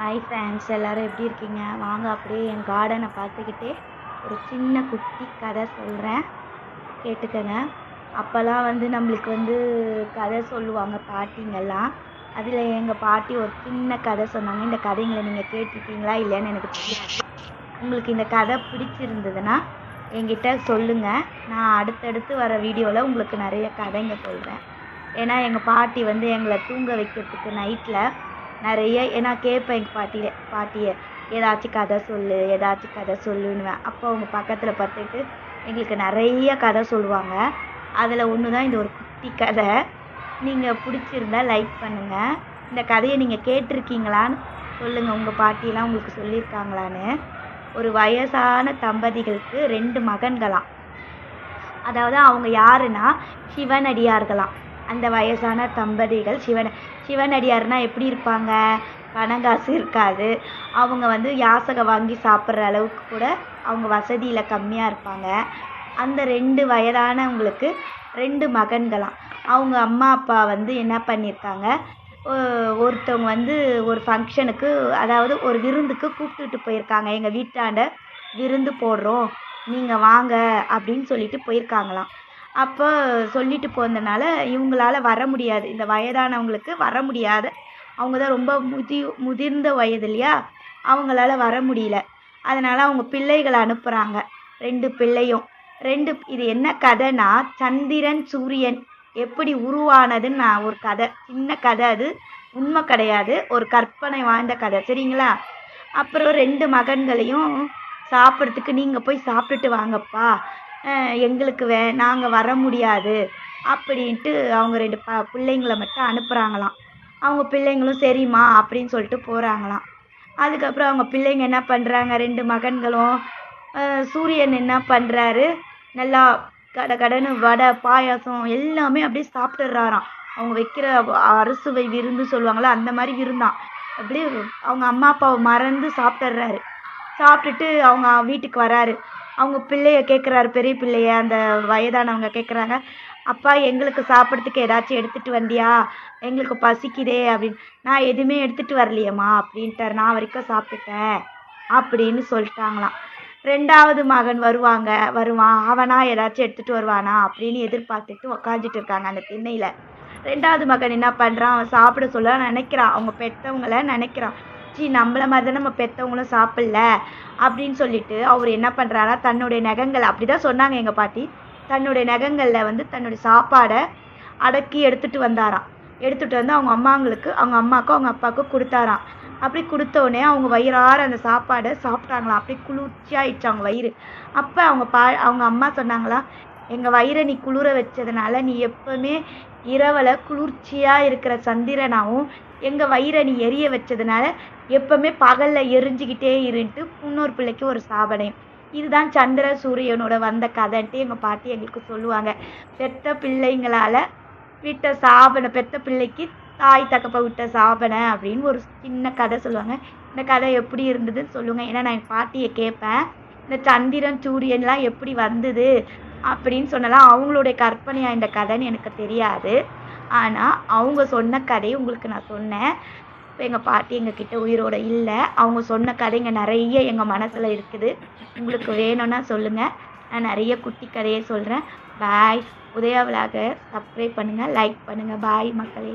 Hi friends எல்லோரும் எப்படி இருக்கீங்க? வாங்க அப்படியே என் கார்டனை பார்த்துக்கிட்டே ஒரு சின்ன குட்டி கதை சொல்கிறேன் கேட்டுக்கங்க. அப்போல்லாம் வந்து நம்மளுக்கு வந்து கதை சொல்லுவாங்க பாட்டிங்கெல்லாம். அதில் எங்கள் பாட்டி ஒரு சின்ன கதை சொன்னாங்க. இந்த கதைங்களை நீங்கள் கேட்டிருக்கீங்களா இல்லையான்னு எனக்கு தெரியாது. உங்களுக்கு இந்த கதை பிடிச்சிருந்ததுன்னா என்கிட்ட சொல்லுங்கள் நான் அடுத்தடுத்து வர வீடியோவில் உங்களுக்கு நிறைய கதைங்க சொல்கிறேன் ஏன்னா எங்கள் பாட்டி வந்து எங்களை தூங்க வைக்கிறதுக்கு நைட்டில் நிறைய ஏன்னா கேட்பேன் எங்கள் பாட்டியை பாட்டியை. ஏதாச்சும் கதை சொல்லு ஏதாச்சும் கதை சொல்லுன்னுவேன். அப்போ அவங்க பக்கத்தில் பார்த்துட்டு எங்களுக்கு நிறைய கதை சொல்லுவாங்க. அதில் ஒன்று தான் இந்த ஒரு குட்டி கதை. நீங்கள் பிடிச்சிருந்தா லைக் பண்ணுங்கள் இந்த கதையை நீங்கள் கேட்டிருக்கீங்களான்னு சொல்லுங்கள் உங்கள் பாட்டியெலாம் உங்களுக்கு சொல்லியிருக்காங்களான்னு. ஒரு வயசான தம்பதிகளுக்கு ரெண்டு மகன்களாம். அதாவது அவங்க யாருன்னா சிவனடியார்களாம். அந்த வயசான தம்பதிகள் சிவன சிவனடியார்னா எப்படி இருப்பாங்க? பணம் காசு இருக்காது. அவங்க வந்து யாசகம் வாங்கி சாப்பிட்ற அளவுக்கு கூட அவங்க வசதியில் கம்மியாக இருப்பாங்க. அந்த ரெண்டு வயதானவங்களுக்கு ரெண்டு மகன்களாம். அவங்க அம்மா அப்பா வந்து என்ன பண்ணியிருக்காங்க ஒருத்தவங்க வந்து ஒரு ஃபங்க்ஷனுக்கு அதாவது ஒரு விருந்துக்கு கூப்பிட்டுட்டு போயிருக்காங்க. எங்கள் வீட்டாண்ட விருந்து போடுறோம். நீங்கள் வாங்க அப்படின்னு சொல்லிட்டு போயிருக்காங்களாம். அப்போ சொல்லிட்டு போனதுனால இவங்களால வர முடியாது. இந்த வயதானவங்களுக்கு வர முடியாத அவங்க தான் ரொம்ப முதி முதிர்ந்த வயது இல்லையா? அவங்களால வர முடியல. அதனால் அவங்க பிள்ளைகளை அனுப்புகிறாங்க ரெண்டு பிள்ளையும். ரெண்டு இது என்ன கதைனா சந்திரன் சூரியன் எப்படி உருவானதுன்னு நான் ஒரு கதை. சின்ன கதை அது. உண்மை கிடையாது. ஒரு கற்பனை வாழ்ந்த கதை. சரிங்களா? அப்புறம் ரெண்டு மகன்களையும் சாப்பிட்றதுக்கு நீங்கள் போய் சாப்பிட்டுட்டு வாங்கப்பா. எங்களுக்கு வே நாங்கள் வர முடியாது அப்படின்ட்டு அவங்க ரெண்டு ப பிள்ளைங்கள மட்டும் அனுப்புகிறாங்களாம் அவங்க பிள்ளைங்களும் சரிம்மா அப்படின்னு சொல்லிட்டு போகிறாங்களாம் அதுக்கப்புறம் அவங்க பிள்ளைங்க என்ன பண்ணுறாங்க ரெண்டு மகன்களும் சூரியன் என்ன பண்ணுறாரு நல்லா கட கடன்னு வடை பாயாசம் எல்லாமே அப்படியே சாப்பிட்டுறாராம். அவங்க வைக்கிற அறுசுவை விருந்து சொல்லுவாங்களா அந்த மாதிரி விருந்தான் அப்படியே அவங்க அம்மா அப்பாவை மறந்து சாப்பிட்டுறாரு. சாப்பிட்டுட்டு அவங்க வீட்டுக்கு வராரு. அவங்க பிள்ளைய கேட்குறாரு பெரிய பிள்ளைய அந்த வயதானவங்க கேட்குறாங்க அப்பா எங்களுக்கு சாப்பிட்றதுக்கு ஏதாச்சும் எடுத்துகிட்டு வந்தியா? எங்களுக்கு பசிக்குதே அப்படின்னு. நான் எதுவுமே எடுத்துகிட்டு வரலையேம்மா அப்படின்ட்டார். நான் வரைக்கும் சாப்பிட்டுட்டேன் அப்படின்னு சொல்லிட்டாங்களாம். ரெண்டாவது மகன் வருவாங்க வருவான். அவனா ஏதாச்சும் எடுத்துகிட்டு வருவானா? அப்படின்னு எதிர்பார்த்துட்டு உக்காந்துட்டு இருக்காங்க அந்த திண்ணையில். ரெண்டாவது மகன் என்ன பண்ணுறான் அவன் சாப்பிட சொல்ல நினைக்கிறான். அவங்க பெற்றவங்கள நினைக்கிறான். சி நம்மள மாதிரி தான் நம்ம பெற்றவங்களும் சாப்பிடல அப்படின்னு சொல்லிட்டு அவர் என்ன பண்ணுறாரா தன்னுடைய நகங்கள் அப்படி தான் சொன்னாங்க எங்கள் பாட்டி. தன்னுடைய நகங்களில் வந்து தன்னுடைய சாப்பாடை அடக்கி எடுத்துகிட்டு வந்தாராம் எடுத்துகிட்டு வந்து அவங்க அம்மாங்களுக்கு அவங்க அம்மாவுக்கும் அவங்க அப்பாவுக்கும் கொடுத்தாராம் அப்படி கொடுத்தோடனே அவங்க வயிறார அந்த சாப்பாடை சாப்பிட்டாங்களாம் அப்படி குளிர்ச்சியாயிடுச்சு அவங்க வயிறு. அப்போ அவங்க பா அவங்க அம்மா சொன்னாங்களாம் எங்கள் வயிறை நீ குளிர வச்சதுனால நீ எப்பவுமே இரவில் குளிர்ச்சியாக இருக்கிற சந்திரனாகவும் எங்கள் வயிறை நீ எரிய வச்சதுனால எப்பவுமே பகலில் எரிஞ்சுக்கிட்டே இருன்ட்டு இன்னொரு பிள்ளைக்கு ஒரு சாபனை. இதுதான் சந்திர சூரியனோட வந்த கதைன்ட்டு எங்கள் பாட்டி எங்களுக்கு சொல்லுவாங்க. பெத்த பிள்ளைங்களால விட்ட சாபனை பெத்த பிள்ளைக்கு தாய் தகப்ப விட்ட சாபனை அப்படின்னு ஒரு சின்ன கதை சொல்லுவாங்க. இந்த கதை எப்படி இருந்ததுன்னு சொல்லுங்க. ஏன்னா நான் என் பாட்டியை கேட்பேன் இந்த சந்திரன் சூரியன்லாம் எப்படி வந்தது? அப்படின்னு சொன்னலாம். அவங்களுடைய கற்பனையாக இந்த கதைன்னு எனக்கு தெரியாது. ஆனால் அவங்க சொன்ன கதையை உங்களுக்கு நான் சொன்னேன். இப்போ எங்கள் பாட்டி எங்ககிட்ட உயிரோட இல்லை. அவங்க சொன்ன கதைங்க நிறைய எங்கள் மனசில் இருக்குது. உங்களுக்கு வேணும்னா சொல்லுங்கள் நான் நிறைய குட்டி கதையை சொல்கிறேன் பாய் உதயா விலாக சப்ஸ்கிரைப் பண்ணுங்கள் லைக் பண்ணுங்கள் பாய் மக்களே.